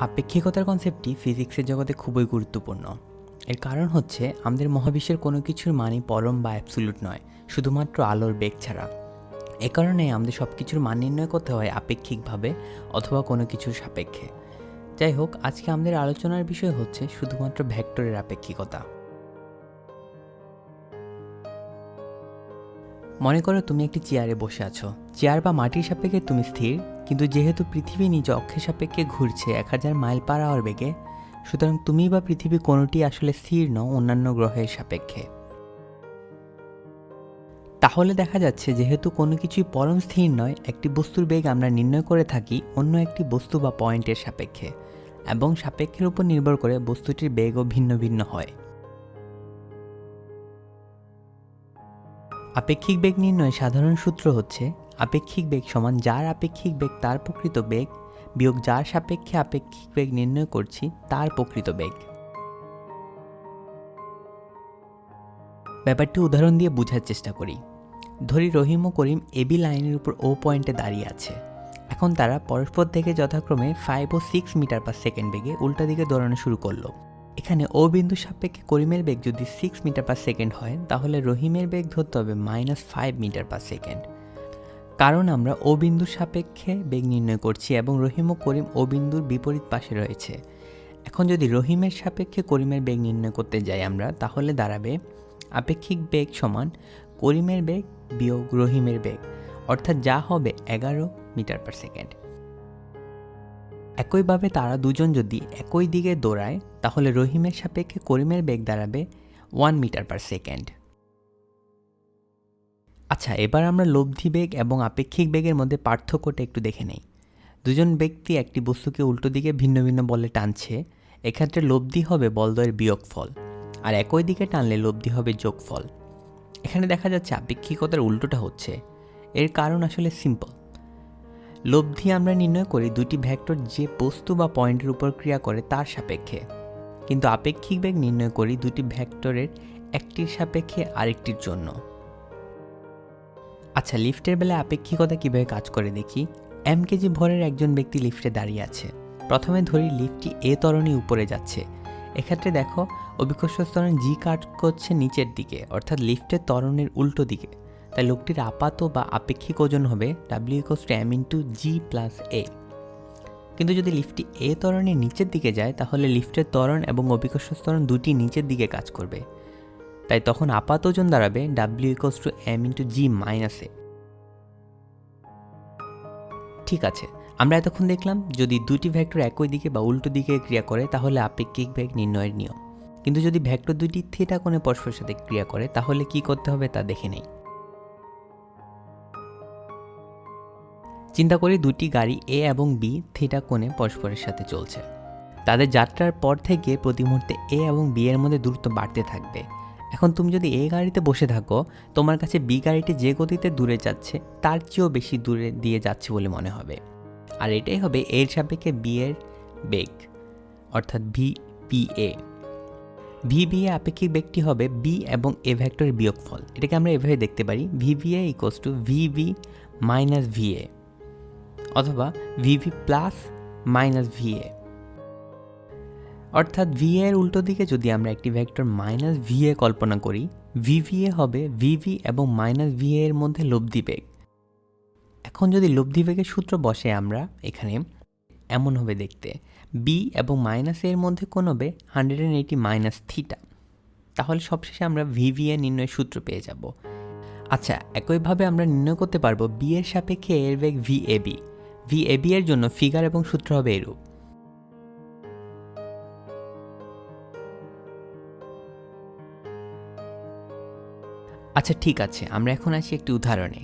আপেক্ষিকতার কনসেপ্টটি ফিজিক্সের জগতে খুবই গুরুত্বপূর্ণ। এর কারণ হচ্ছে, আমাদের মহাবিশ্বের কোনো কিছুর মানই পরম বা অ্যাবসুলুট নয়, শুধুমাত্র আলোর বেগ ছাড়া। এ কারণে আমাদের সব কিছুর মান নির্ণয় করতে হয় আপেক্ষিকভাবে অথবা কোনো কিছুর সাপেক্ষে। যাই হোক, আজকে আমাদের আলোচনার বিষয় হচ্ছে শুধুমাত্র ভ্যাক্টরের আপেক্ষিকতা। মনে করো তুমি একটি চেয়ারে বসে আছো। চেয়ার বা মাটির সাপেক্ষে তুমি স্থির কিন্তু যেহেতু পৃথিবী নিজ অক্ষের সাপেক্ষে ঘুরছে এক হাজার মাইল পার আওয়ার বেগে, সুতরাং তুমি বা পৃথিবী কোনোটি আসলে স্থির নও অন্যান্য গ্রহের সাপেক্ষে। তাহলে দেখা যাচ্ছে যেহেতু কোনো কিছুই পরম স্থির নয়, একটি বস্তুর বেগ আমরা নির্ণয় করে থাকি অন্য একটি বস্তু বা পয়েন্টের সাপেক্ষে, এবং সাপেক্ষের উপর নির্ভর করে বস্তুটির বেগও ভিন্ন ভিন্ন হয়। আপেক্ষিক বেগ নির্ণয়ের সাধারণ সূত্র হচ্ছে আপেক্ষিক বেগ সমান যার আপেক্ষিক বেগ তার প্রকৃত বেগ বিয়োগ যার সাপেক্ষে আপেক্ষিক বেগ নির্ণয় করছি তার প্রকৃত বেগ। ব্যাপারটি উদাহরণ দিয়ে বোঝার চেষ্টা করি। ধরি রহিম ও করিম এবি লাইনের উপর ও পয়েন্টে দাঁড়িয়ে আছে। এখন তারা পরস্পর থেকে যথাক্রমে ফাইভ ও সিক্স মিটার পার সেকেন্ড বেগে উল্টা দিকে দৌড়ানো শুরু করল। এখানে ও বিন্দু সাপেক্ষে করিমের বেগ যদি সিক্স মিটার পার সেকেন্ড হয়, তাহলে রহিমের বেগ ধরতে হবে minus five metre per second কারণ আমরা ও বিন্দুর সাপেক্ষে বেগ নির্ণয় করছি এবং রহিম ও করিম ও বিন্দুর বিপরীত পাশে রয়েছে। এখন যদি রহিমের সাপেক্ষে করিমের বেগ নির্ণয় করতে যাই আমরা, তাহলে দাঁড়াবে আপেক্ষিক বেগ সমান করিমের বেগ বিয়োগ রহিমের বেগ, অর্থাৎ যা হবে এগারো মিটার পার সেকেন্ড। একইভাবে তারা দুজন যদি একই দিকে দৌড়ায়, তাহলে রহিমের সাপেক্ষে করিমের বেগ দাঁড়াবে ওয়ান মিটার পার সেকেন্ড। আচ্ছা এবার আমরা লব্ধি বেগ এবং আপেক্ষিক বেগের মধ্যে পার্থক্যটা একটু দেখে নেই। দুজন ব্যক্তি একটি বস্তুকে উল্টো দিকে ভিন্ন ভিন্ন বলে টানছে, এক্ষেত্রে লব্ধি হবে বলদয়ের বিয়োগফল, আর একই দিকে টানলে লব্ধি হবে যোগফল। এখানে দেখা যাচ্ছে আপেক্ষিকতার উল্টোটা হচ্ছে। এর কারণ আসলে সিম্পল লব্ধি আমরা নির্ণয় করি দুটি ভেক্টর যে বস্তু বা পয়েন্টের উপর ক্রিয়া করে তার সাপেক্ষে। কিন্তু আপেক্ষিক বেগ নির্ণয় করি দুটি ভেক্টরের একটির সাপেক্ষে আরেকটির জন্য। আচ্ছা লিফটের বেলায় আপেক্ষিকতা কীভাবে কাজ করে দেখি? এম কেজি ভরের একজন ব্যক্তি লিফটে দাঁড়িয়ে আছে। প্রথমে ধরি লিফটটি এ তরণী উপরে যাচ্ছে। এক্ষেত্রে দেখো অভিকর্ষ স্তরণ জি কাট করছে নিচের দিকে, অর্থাৎ লিফটের তরণের উল্টো দিকে। তাই লোকটির আপাত বা আপেক্ষিক ওজন হবে W equals to M into G plus A কিন্তু যদি লিফটটি এ তরণের নিচের দিকে যায়, তাহলে লিফটের ত্বরণ এবং অভিকর্ষ ত্বরণ দুটি নিচের দিকে কাজ করবে। তাই তখন আপাত ওজন দাঁড়াবে W equals to M into G minus A ঠিক আছে, আমরা এতক্ষণ দেখলাম যদি দুটি ভেক্টর একই দিকে বা উল্টো দিকে ক্রিয়া করে, তাহলে আপেক্ষিক বেগ নির্ণয়ের নিয়ম। কিন্তু যদি ভেক্টর দুটি থিটা কোণে পরস্পরের সাথে ক্রিয়া করে, তাহলে কি করতে হবে তা দেখে নেই। চিন্তা করি দুটি গাড়ি এ এবং বি থিটা কোণে পরস্পরের সাথে চলছে। তাদের যাত্রার পর থেকে প্রতি মুহূর্তে এ এবং বি এর মধ্যে দূরত্ব বাড়তে থাকবে। এখন তুমি যদি এ গাড়িতে বসে থাকো, তোমার কাছে বি গাড়িটি যে গতিতে দূরে যাচ্ছে, তার চেয়েও বেশি দূরে দিয়ে যাচ্ছে বলে মনে হবে। আর এটাই হবে এর সাপেক্ষে বি এর বেগ, অর্থাৎ V, P A. V B A আপেক্ষিক বেগটি হবে বি এবং এ ভ্যাক্টরের বিয়োগফল। এটাকে আমরা এভাবে দেখতে পারি, V V A equals to V V minus V A, অথবা V V plus minus V A. অর্থাৎ ভি এর উল্টো দিকে যদি আমরা একটি ভেক্টর মাইনাস ভি এ কল্পনা করি ভি ভি এ হবে ভি ভি এবং মাইনাস ভি এর মধ্যে লব্ধি বেগ এখন যদি লব্ধি বেগের সূত্র বসে আমরা, এখানে এমন হবে দেখতে বি এবং মাইনাস এর মধ্যে কোন হবে hundred and eighty minus theta তাহলে সবশেষে আমরা ভি ভি এর নির্ণয় সূত্র পেয়ে যাব। আচ্ছা একইভাবে আমরা নির্ণয় করতে পারব বি এর সাপেক্ষে এর বেগ V A B V A B এর জন্য ফিগার এবং সূত্র হবে এরূপ। আচ্ছা ঠিক আছে, আমরা এখন আসি একটি উদাহরণে।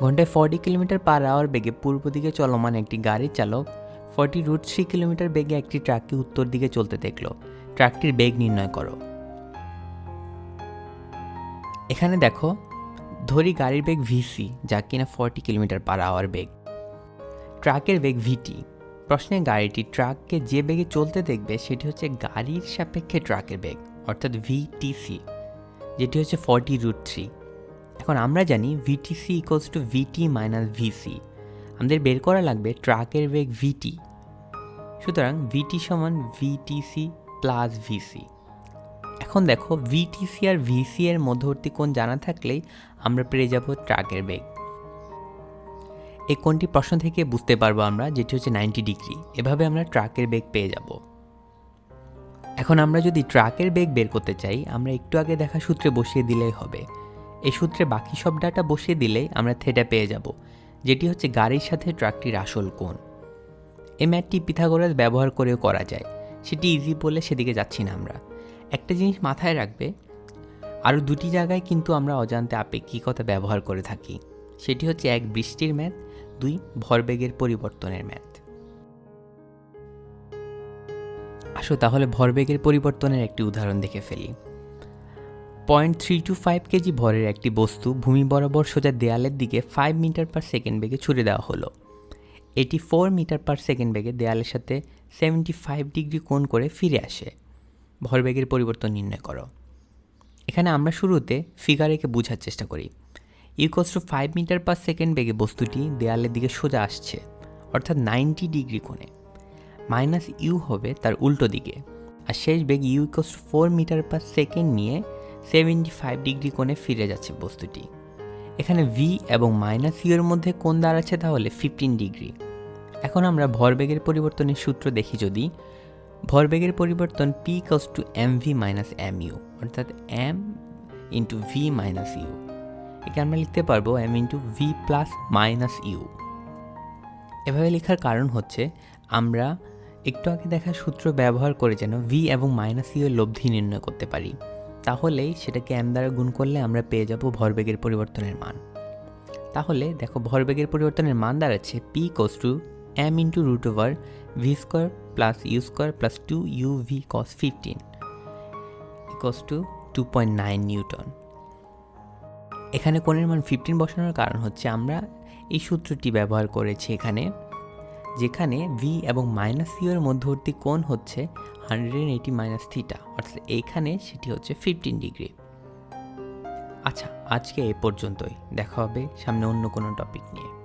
ঘন্টায় ফর্টি কিলোমিটার পার আওয়ার বেগে পূর্ব দিকে চলমান একটি গাড়ির চালক ফর্টি রুট থ্রি কিলোমিটার বেগে একটি ট্রাককে উত্তর দিকে চলতে দেখল। ট্রাকটির বেগ নির্ণয় করো। এখানে দেখো, ধরি গাড়ির বেগ ভিসি যা কিনা ফর্টি কিলোমিটার পার আওয়ার বেগ। ট্রাকের বেগ ভিটি প্রশ্নে গাড়িটি ট্রাককে যে বেগে চলতে দেখবে, সেটি হচ্ছে গাড়ির সাপেক্ষে ট্রাকের বেগ, অর্থাৎ ভিটিসি যেটি হচ্ছে ফর্টি রুট থ্রি। এখন আমরা জানি VTC equals to VT minus VC. আমাদের বের করা লাগবে ট্রাকের বেগ ভিটি। সুতরাং ভিটি সমান ভিটিসি প্লাস ভিসি। এখন দেখো ভিটিসি আর ভিসি এর মধ্যবর্তী কোণ জানা থাকলেই আমরা পেয়ে যাব ট্রাকের বেগ। এই কোণটি প্রশ্ন থেকে বুঝতে পারব আমরা, যেটি হচ্ছে নাইনটি ডিগ্রি এভাবে আমরা ট্রাকের বেগ পেয়ে যাব। এখন আমরা যদি ট্রাকের বেগ বের করতে চাই, আমরা একটু আগে দেখা সূত্রে বসিয়ে দিলেই হবে। এই সূত্রে বাকি সব ডাটা বসিয়ে দিলেই আমরা থেটা পেয়ে যাব, যেটি হচ্ছে গাড়ির সাথে ট্রাকটির আসল কোণ। এই ম্যাটটি পিথাগোরাস ব্যবহার করেও করা যায়, সেটি ইজি বলে সেদিকে যাচ্ছি না আমরা। একটা জিনিস মাথায় রাখবে, আরও দুটি জায়গায় কিন্তু আমরা অজান্তে আপেক্ষিকতা ব্যবহার করে থাকি, সেটি হচ্ছে এক বৃষ্টির ম্যাথ দুই ভরবেগের পরিবর্তনের ম্যাথ আসো তাহলে ভরবেগের পরিবর্তনের একটি উদাহরণ দেখে ফেলি। Point three two five kg ভরের একটি বস্তু ভূমি বরাবর সোজা দেয়ালের দিকে ফাইভ মিটার পার সেকেন্ড বেগে ছুড়ে দেওয়া হলো। এটি ফোর মিটার পার সেকেন্ড বেগে দেয়ালের সাথে সেভেন্টি ফাইভ ডিগ্রি কোণ করে ফিরে আসে। ভরবেগের পরিবর্তন নির্ণয় করো। এখানে আমরা শুরুতে ফিগার এঁকে বোঝার চেষ্টা করি। U equals to five metre per second বেগে বস্তুটি দেয়ালের দিকে সোজা আসছে, অর্থাৎ নাইনটি ডিগ্রি কোণে। মাইনাস ইউ হবে তার উল্টো দিকে। আর শেষ বেগ U equals four metre per second নিয়ে সেভেন্টি ফাইভ ডিগ্রি কোণে ফিরে যাচ্ছে বস্তুটি। এখানে ভি এবং মাইনাস ইউ এর মধ্যে কোণ দাঁড়াচ্ছে তাহলে ফিফটিন ডিগ্রি এখন আমরা ভরবেগের পরিবর্তনের সূত্র দেখি যদি। ভরবেগের পরিবর্তন P equals to M V minus M U অর্থাৎ M into V minus U একে আমরা লিখতে পারব M into V plus minus U এভাবে লেখার কারণ হচ্ছে আমরা একটু আগে দেখা সূত্র ব্যবহার করে যেন ভি এবং মাইনাস ইউ এর লব্ধি নির্ণয় করতে পারি। তাহলেই সেটাকে এম দ্বারা গুণ করলে আমরা পেয়ে যাব ভরবেগের পরিবর্তনের মান। তাহলে দেখো ভরবেগের পরিবর্তনের মান দাঁড়াচ্ছে P equals to M into root over V square plus U square plus two U V cos fifteen equals to two point nine newton এখানে কোণের মান ফিফটিন বসানোর কারণ হচ্ছে আমরা এই সূত্রটি ব্যবহার করেছি এখানে। যেখানে ভি এবং মাইনাস এর মধ্যবর্তী কোণ হচ্ছে হান্ড্রেড এইটি মাইনাস থিটা অর্থাৎ এইখানে সেটি হচ্ছে ফিফটিন ডিগ্রি আচ্ছা আজকে এ পর্যন্তই। দেখা হবে সামনে অন্য কোনো টপিক নিয়ে।